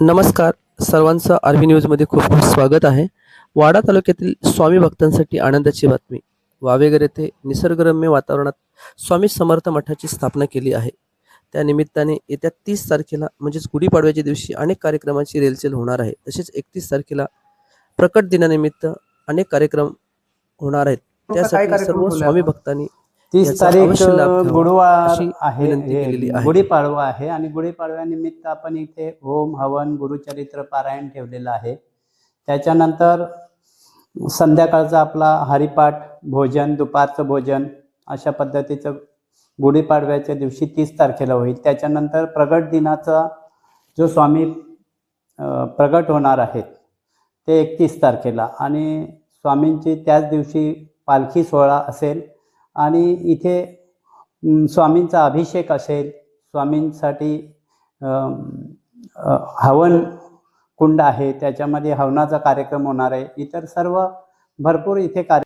नमस्कार. सर्वांचं आरव्ही न्यूजमध्ये खूप खूप स्वागत आहे. वाडा तालुक्यातील स्वामी भक्तांसाठी आनंदाची बातमी. वावेगर येथे निसर्गरम्य वातावरणात स्वामी समर्थ मठाची स्थापना केली आहे. त्या निमित्ताने येत्या तीस तारखेला म्हणजेच गुढीपाडव्याच्या दिवशी अनेक कार्यक्रमाची रेलचेल होणार आहे. तसेच एकतीस तारखेला प्रकट दिनानिमित्त अनेक कार्यक्रम होणार आहेत. त्यासाठी सर्व स्वामी? भक्तांनी तीस तारीख गुरुवार आहे. गुढीपाडवा आहे आणि गुढीपाडव्यानिमित्त आपण इथे होम हवन गुरुचरित्र पारायण ठेवलेलं आहे. त्याच्यानंतर संध्याकाळचा आपला हरिपाठ भोजन दुपारचं भोजन अशा पद्धतीचं गुढीपाडव्याच्या दिवशी तीस तारखेला होईल. त्याच्यानंतर प्रगट दिनाचा जो स्वामी प्रगट होणार आहेत ते एकतीस तारखेला. आणि स्वामींची त्याच दिवशी पालखी सोहळा असेल आणि इथे स्वामींचा अभिषेक असेल स्वामींसाठी हवन कुंड आहे त्याच्यामध्ये हवनाचा कार्यक्रम होणार आहे इतर सर्व भरपूर इथे कार्य